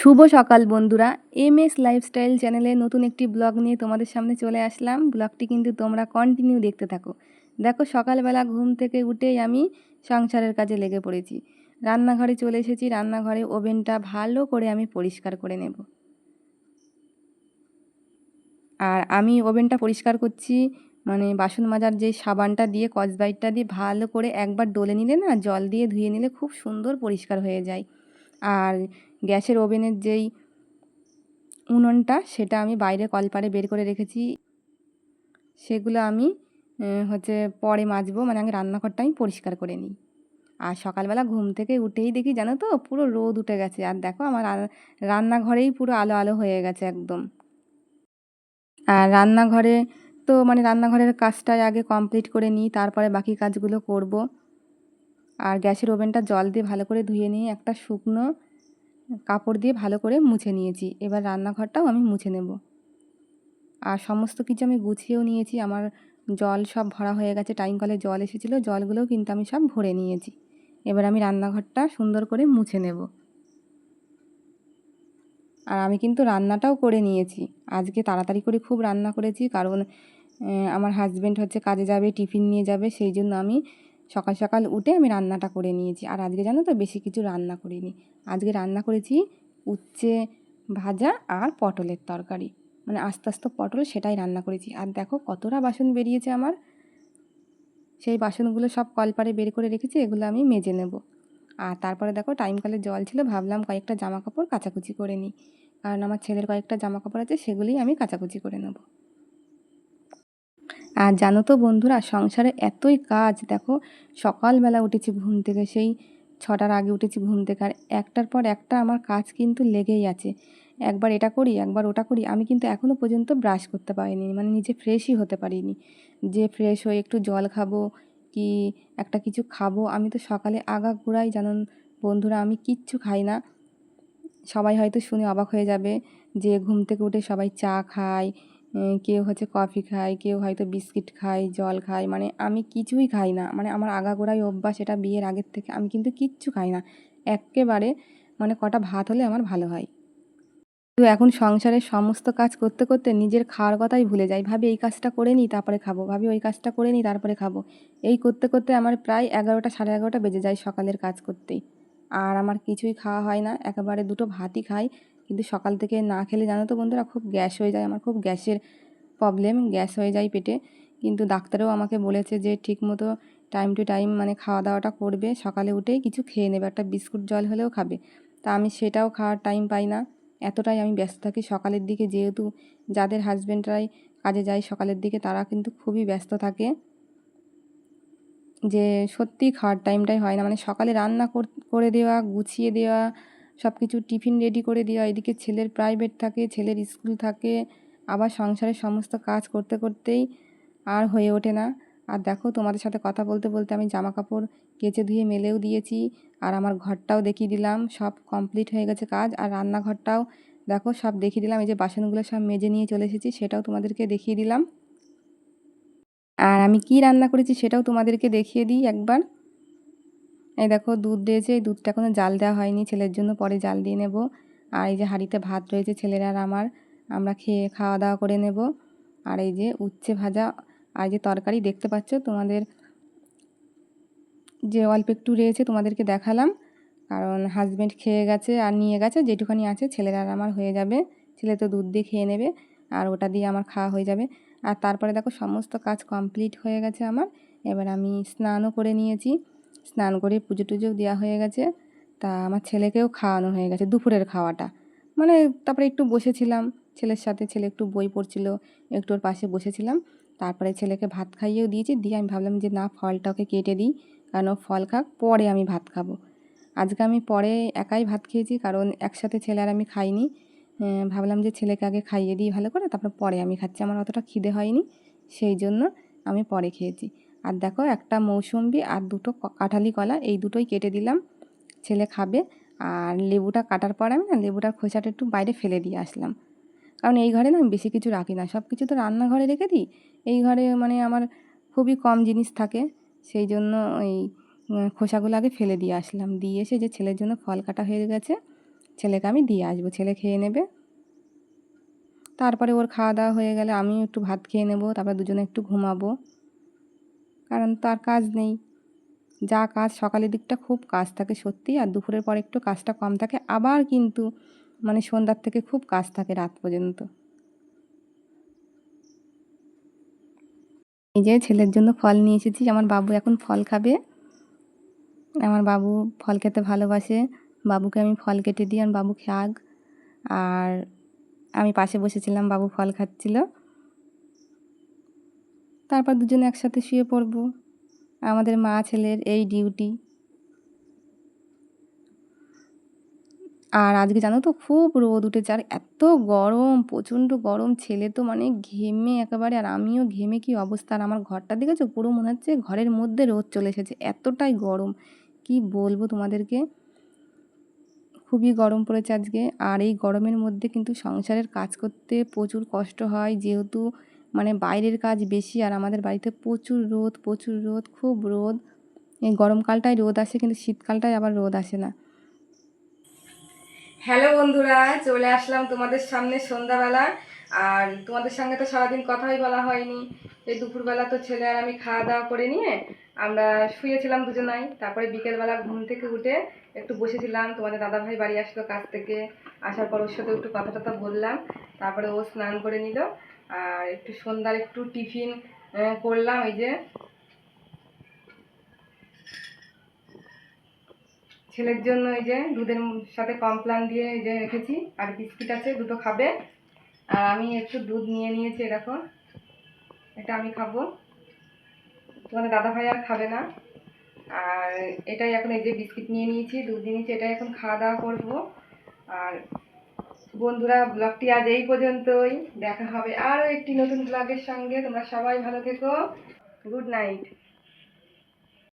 শুভ সকাল বন্ধুরা। M S lifestyle চ্যানেলে নতুন একটি ব্লগ নিয়ে তোমাদের সামনে চলে আসলাম। ব্লগটি কিন্তু তোমরা কন্টিনিউ দেখতে থাকো। দেখো, সকালবেলা ঘুম থেকে উঠেই আমি সংসারের কাজে লেগে পড়েছি। রান্নাঘরে চলে এসেছি। রান্নাঘরে ওভেনটা ভালো করে আমি পরিষ্কার করে নেব। আর আমি ওভেনটা পরিষ্কার করছি মানে বাসন মাজার যে সাবানটা দিয়ে কসবাইটটা দিয়ে ভালো করে একবার ডলে নিলে না, জল দিয়ে ধুয়ে নিলে খুব সুন্দর পরিষ্কার হয়ে যায়। আর গ্যাসের ওভেনের যেই উনুনটা, সেটা আমি বাইরে কলপারে বের করে রেখেছি। সেগুলো আমি হচ্ছে পরে মাজবো মানে আমি রান্নাঘরটা আমি পরিষ্কার করে নিই। আর সকালবেলা ঘুম থেকে উঠেই দেখি, জানো তো, পুরো রোদ উঠে গেছে। আর দেখো, আমার রান্নাঘরেই পুরো আলো আলো হয়ে গেছে একদম। আর রান্নাঘরে তো মানে রান্নাঘরের কাজটাই আগে কমপ্লিট করে নিই, তারপরে বাকি কাজগুলো করব। আর গ্যাসের ওভেনটা জল দিয়ে ভালো করে ধুয়ে নিয়ে একটা শুকনো কাপড় দিয়ে ভালো করে মুছে নিয়েছি। এবার রান্নাঘরটাও আমি মুছে নেব। আর সমস্ত কিছু আমি গুছিয়েও নিয়েছি। আমার জল সব ভরা হয়ে গেছে। টাইম কলে জল এসেছিল। জলগুলোও কিন্তু আমি সব ভরে নিয়েছি। এবার আমি রান্নাঘরটা সুন্দর করে মুছে নেব। আর আমি কিন্তু রান্নাটাও করে নিয়েছি। আজকে তাড়াতাড়ি করে খুব রান্না করেছি। কারণ আমার হাজব্যান্ড হচ্ছে কাজে যাবে, টিফিন নিয়ে যাবে। সেই জন্য আমি সকাল সকাল উঠে আমি রান্নাটা করে নিয়েছি। আর আজকে জানো তো বেশি কিছু রান্না করিনি। আজকে রান্না করেছি উচ্ছে ভাজা আর পটলের তরকারি। মানে আস্তে আস্তে পটল সেটাই রান্না করেছি। আর দেখো কতটা বাসন বেরিয়েছে আমার। সেই বাসনগুলো সব কলপারে বের করে রেখেছি, এগুলো আমি মেজে নেব। আর তারপরে দেখো টাইমকালে জল ছিল, ভাবলাম কয়েকটা জামা কাপড় কাচাকুচি করে নিই। কারণ আমার ছেলের কয়েকটা জামা কাপড় আছে, সেগুলিই আমি কাচাকুচি করে নেব। আর জানো তো বন্ধুরা, সংসারে এতই কাজ, দেখো, সকালবেলা উঠেছি ঘুম থেকে, সেই ছটার আগে উঠেছি ঘুম থেকে, আর একটার পর একটা আমার কাজ কিন্তু লেগেই আছে। একবার এটা করি, একবার ওটা করি, আমি কিন্তু এখনও পর্যন্ত ব্রাশ করতে পারিনি মানে নিজে ফ্রেশই হতে পারিনি। যে ফ্রেশ হয়ে একটু জল খাব, কি একটা কিছু খাব, আমি তো সকালে আগা ঘুরাই জানুন বন্ধুরা, আমি কিচ্ছু খাই না। সবাই হয়তো শুনে অবাক হয়ে যাবে যে ঘুম থেকে উঠে সবাই চা খায় কেউ হচ্ছে কফি খায়, কেউ হয়তো বিস্কিট খায়, জল খায় মানে আমি কিছুই খাই না। মানে আমার আগাগোড়াই অভ্যাস এটা বিয়ের আগের থেকে, আমি কিন্তু কিচ্ছু খাই না। একেবারে মানে কটা ভাত হলে আমার ভালো হয়। তো এখন সংসারের সমস্ত কাজ করতে করতে নিজের খাওয়ার কথাই ভুলে যাই। ভাবি এই কাজটা করে নিই তারপরে খাব। ভাবি ওই কাজটা করে নিই তারপরে খাব। এই করতে করতে আমার প্রায় এগারোটা সাড়ে এগারোটা বেজে যায় সকালের কাজ করতেই। আর আমার কিছুই খাওয়া হয় না। একেবারে দুটো ভাতই খাই। কিন্তু সকাল থেকে না খেলে জানো তো বন্ধুরা, খুব গ্যাস হয়ে যায়, আমার খুব গ্যাসের প্রবলেম গ্যাস হয়ে যায় পেটে। কিন্তু ডাক্তারও আমাকে বলেছে যে ঠিকমতো টাইম টু টাইম মানে খাওয়া দাওয়াটা করবে, সকালে উঠেই কিছু খেয়ে নেবে, একটা বিস্কুট জল হলেও খাবে। তা আমি সেটাও খাওয়ার টাইম পাই না, এতটাই আমি ব্যস্ত থাকি সকালের দিকে, যেহেতু যাদের হাজব্যান্ডরাই কাজে যায় সকালের দিকে, তারা কিন্তু খুবই ব্যস্ত থাকে। যে সত্যি খাওয়ার টাইমটাই হয় না মানে সকালে রান্না করে দেওয়া, গুছিয়ে দেওয়া সব কিছু টিফিন রেডি করে দেওয়া, এদিকে ছেলের প্রাইভেট থাকে, ছেলের স্কুল থাকে, আবার সংসারের সমস্ত কাজ করতে করতেই আর হয়ে ওঠে না। আর দেখো, তোমাদের সাথে কথা বলতে বলতে আমি জামা কাপড় কেচে ধুয়ে মেলেও দিয়েছি, আর আমার ঘরটাও দেখিয়ে দিলাম, সব কমপ্লিট হয়ে গেছে কাজ, আর রান্নাঘরটাও দেখো, সব দেখিয়ে দিলাম, এই যে বাসনগুলো সব মেজে নিয়ে চলে এসেছি, সেটাও তোমাদেরকে দেখিয়ে দিলাম। আর আমি কি রান্না করেছি সেটাও তোমাদেরকে দেখিয়ে দিই একবার। এই দেখো দুধ দিয়েছে, এই দুধটা এখনও জাল দেওয়া হয়নি, ছেলের জন্য পরে জাল দিয়ে নেব। আর এই যে হাঁড়িতে ভাত রয়েছে ছেলের আর আমার, আমরা খেয়ে খাওয়া দাওয়া করে নেব। আর এই যে উচ্ছে ভাজা, আর যে তরকারি, দেখতে পাচ্ছ? তোমাদের যে অল্প একটু রয়েছে তোমাদেরকে দেখালাম। কারণ হাজব্যান্ড খেয়ে গেছে আর নিয়ে গেছে, যেটুখানি আছে ছেলের আর আমার হয়ে যাবে। ছেলে তো দুধ দিয়ে খেয়ে নেবে, আর ওটা দিয়ে আমার খাওয়া হয়ে যাবে। আর তারপরে দেখো সমস্ত কাজ কমপ্লিট হয়ে গেছে আমার। এবার আমি স্নানও করে নিয়েছি। স্নান করে পুজো টুজো দেওয়া হয়ে গেছে। তা আমার ছেলেকেও খাওয়ানো হয়ে গেছে, দুপুরের খাওয়াটা। মানে তারপরে একটু বসেছিলাম, ছেলের সাথে ছেলে একটু বই পড়ছিল একটু ওর পাশে বসেছিলাম। তারপরে ছেলেকে ভাত খাইয়েও দিয়েছি, দিয়ে আমি ভাবলাম যে না, ফলটা ওকে কেটে দিই, কারণ ও ফল খাক, পরে আমি ভাত খাব। আজকে আমি পরে একাই ভাত খেয়েছি, কারণ একসাথে ছেলে আর আমি খাইনি। ভাবলাম যে ছেলেকে আগে খাইয়ে দিই ভালো করে, তারপর পরে আমি খাচ্ছি, আমার অতটা খিদে হয়নি, সেই জন্য আমি পরে খেয়েছি। আর দেখো একটা মৌসুম্বি আর দুটো কাঁঠালি কলা, এই দুটোই কেটে দিলাম। ছেলে খাবে আর লেবুটা কাটার পর আমি না লেবুটার খোসাটা একটু বাইরে ফেলে দিয়ে আসলাম। কারণ এই ঘরে না আমি বেশি কিছু রাখি না সব কিছু তো রান্নাঘরে রেখে দিই। এই ঘরে মানে আমার খুবই কম জিনিস থাকে, সেই জন্য ওই খোসাগুলো আগে ফেলে দিয়ে আসলাম। দিয়ে এসে যে ছেলের জন্য ফল কাটা হয়ে গেছে, ছেলেকে আমি দিয়ে আসব, ছেলে খেয়ে নেবে। তারপরে ওর খাওয়া দাওয়া হয়ে গেলে আমিও একটু ভাত খেয়ে নেব, তারপরে দুজনে একটু ঘুমাবো। কারণ তার কাজ নেই। যা কাজ সকালের দিকটা খুব কাজ থাকে সত্যি আর দুপুরের পর একটু কাজটা কম থাকে। আবার কিন্তু মানে সন্ধ্যার থেকে খুব কাজ থাকে রাত পর্যন্ত। যে ছেলের জন্য ফল নিয়ে এসেছি। আমার বাবু এখন ফল খাবে। আমার বাবু ফল খেতে ভালোবাসে। বাবুকে আমি ফল কেটে দিই। আর বাবু খাক। আর আমি পাশে বসেছিলাম। বাবু ফল খাচ্ছিল। তারপর দুজনে একসাথে শুয়ে পড়ব। আমাদের মা ছেলের এই ডিউটি। আর আজকে জানো তো খুব রোদ উঠেছে, আর এত গরম, প্রচণ্ড গরম। ছেলে তো মানে ঘেমে একেবারে, আর আমিও ঘেমে কি অবস্থা? আর আমার ঘরটা দেখেছ? পুরো মনে হচ্ছে ঘরের মধ্যে রোদ চলে এসেছে, এতটাই গরম। কি বলব তোমাদেরকে? খুবই গরম পড়েছে আজকে। আর এই গরমের মধ্যে কিন্তু সংসারের কাজ করতে প্রচুর কষ্ট হয়। যেহেতু মানে বাইরের কাজ বেশি আর আমাদের বাড়িতে প্রচুর রোদ প্রচুর রোদ, খুব রোদ। এই গরমকালটায় রোদ আসে কিন্তু শীতকালটায় আবার রোদ আসে না। হ্যালো বন্ধুরা, চলে আসলাম তোমাদের সামনে সন্ধ্যাবেলা। আর তোমাদের সঙ্গে তো সারাদিন কথাই বলা হয়নি। এই দুপুরবেলা তো ছেলে আর আমি খাওয়া দাওয়া করে নিয়ে আমরা শুয়েছিলাম দুজনাই। তারপরে বিকেলবেলা ঘুম থেকে উঠে একটু বসেছিলাম। তোমাদের দাদাভাই বাড়ি আসলো কাজ থেকে। আসার পর ওর সাথে একটু কথা টথা বললাম। তারপরে ও স্নান করে নিল। আর একটু সন্ধ্যার একটু টিফিন করলাম এই যে। ছেলের জন্য এই যে দুধের সাথে কমপ্লান দিয়ে এই যে রেখেছি, আর বিস্কিট আছে, দুটো খাবে। আর আমি একটু দুধ নিয়ে নিয়েছি এরকম, এটা আমি খাব। তোমাদের দাদা ভাই আর খাবে না। আর এটাই এখন এই যে বিস্কিট নিয়ে নিয়েছি, দুধ নিয়ে নিয়েছি, এটাই এখন খাওয়া দাওয়া করব। আর বন্ধুরা ব্লগটি আজ এই পর্যন্তই। দেখা হবে আরও একটি নতুন ব্লগের সঙ্গে। তোমরা সবাই ভালো থেকো। Good night.